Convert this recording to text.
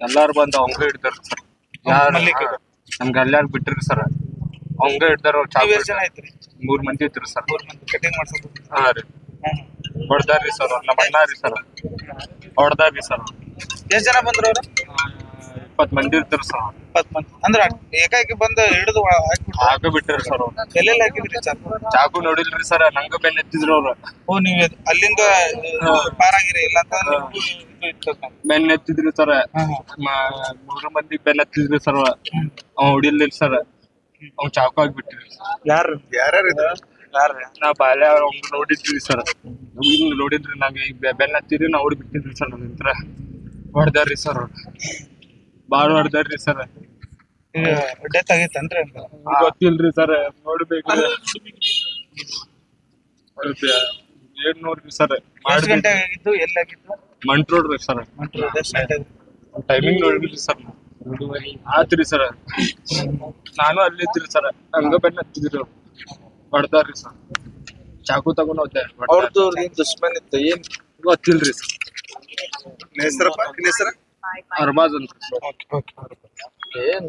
ಎಲ್ಲಾರು ಬಂದು ಅವಂಗ ಹಿಡ್ದಾರ. ನಮ್ಗ ಯಾರು? ಮಲ್ಲಿಕ್ ನಮ್ಗೆ ಎಲ್ಲಾರು ಬಿಟ್ಟಿರಿ ಸರ್. ಅವಂಗ ಹಿಡ್ದಾರ ನೀವ್ ಎಷ್ಟ್ ಜನ ಐತ್ರಿ ಮೂರ್ ಮಂದಿ ಇದ್ರು ಸರ್. ಮೂರ್ ಮಂದಿ. ಕಟಿಂಗ್ ಮಾಡ್ಸೋದು. ಹಾ ರೀ. ಹೊಡ್ದಾರ್ರಿ ಸರ್ ನಮ್ಮ ಅಣ್ಣ ರೀ ಸರ್ ಹೊಡ್ದಾರ್ರಿ ಸರ್ ಎಷ್ಟ್ ಜನ ಬಂದ್ರು ಅವ್ರು? ಇಪ್ಪತ್ ಮಂದಿ ಇರ್ತಾರ ಸರ್ ಇಪ್ಪತ್ ಮಂದಿ. ಅಂದ್ರ ಏಕಾಕಿ ಬಂದು ಹಿಡಿದು ಹಾಕ ಬಿಟ್ಟಿರಿ ಸರ್ ಅವ್ರು. ಎಲ್ಲೆಲ್ಲಿ ಹಾಕಿದ್ರಿ ಚಾಕು ಚಾಕು ನೋಡಿಲ್ರಿ ಸರ್ ನಂಗ ಬೆನ್ ಎತ್ತಿದ್ರು ಅವ್ರ. ಓ ನೀವ್ ಅಲ್ಲಿಂದ ಪಾರಾಗಿರಿ ಇಲ್ಲ ಅಂತ. ಬೆನ್ ಎತ್ತಿದ್ರಿ ಸರ್. ಮೂರು ಮಂದಿ ಬೆನ್ ಎತ್ತಿದ್ರಿ ಸರ್ ಅವ್ ಹೊಡಿಲಿಲ್ಲ ಸರ್ ಅವ್ ಚಾಕು ಆಗ್ಬಿಟ್ಟಿರಿ ಯಾರು? ಯಾರ್ಯಾರು ಇದ್ರು? ಯಾರು? ನಾ ಬಾಲ್ಯ ನೋಡಿದ್ವಿ ನೋಡಿದ್ರಿ ಸರ್ ನೋಡಿದ್ರಿ ನಾವ್ ಈಗ ಬೆನ್ ಹತ್ತಿರಿ ನಾ ಹೊಡಿ ಬಿಟ್ಟಿದ್ರಿ ಸರ್ ನನ್ನ ಹತ್ರ. ಹೊಡ್ದಾರ್ರಿ ಸರ್ ಅವ್ರು. ಬಾಳ ಹೊಡ್ದಾರ್ರಿ ಸರ್ ಡೆತ್ ಆಗೈತನ್ರಿ ಗೊತ್ತಿಲ್ರಿ ಸರ್ ನೋಡ್ಬೇಕು. ಏನ್ ನೋಡ್ರಿ ಸರ್ ಎಷ್ಟ್ ಗಂಟೆ ಆಗಿದ್ದು ಎಲ್ಲಿ ಆಗಿದ್ದು? ಮಂಟ್ ರೋಡ್ ರೀ ಸರ್ ಟೈಮಿಂಗ್ ನೋಡಿದ್ರಿ ಸರ್ ಆತ್ರಿ ಸರ್ ನಾನು ಅಲ್ಲಿ ಇದ್ರಿ ಸರ್ ಹಂಗ ಬೆನ್ನ ಹತ್ತಿದ್ರು ಹೊಡ್ದಾರ್ರಿ ಸರ್ ಚಾಕು ತಗೊಂಡ್ ಹೋಗ್ತಾರೆ ಅವ್ರದ್ದು ದುಶ್ಮನ್ ಇತ್ತು. ಏನ್ ಗೊತ್ತಿಲ್ರಿ ಸರ್ ಹೆಸರಪ್ಪ ಹೆಸರ ಹೆಸರು ಅರ್ಬಾಜ್ ಅಂತ ಓಕೆ ಓಕೆ ಏನ್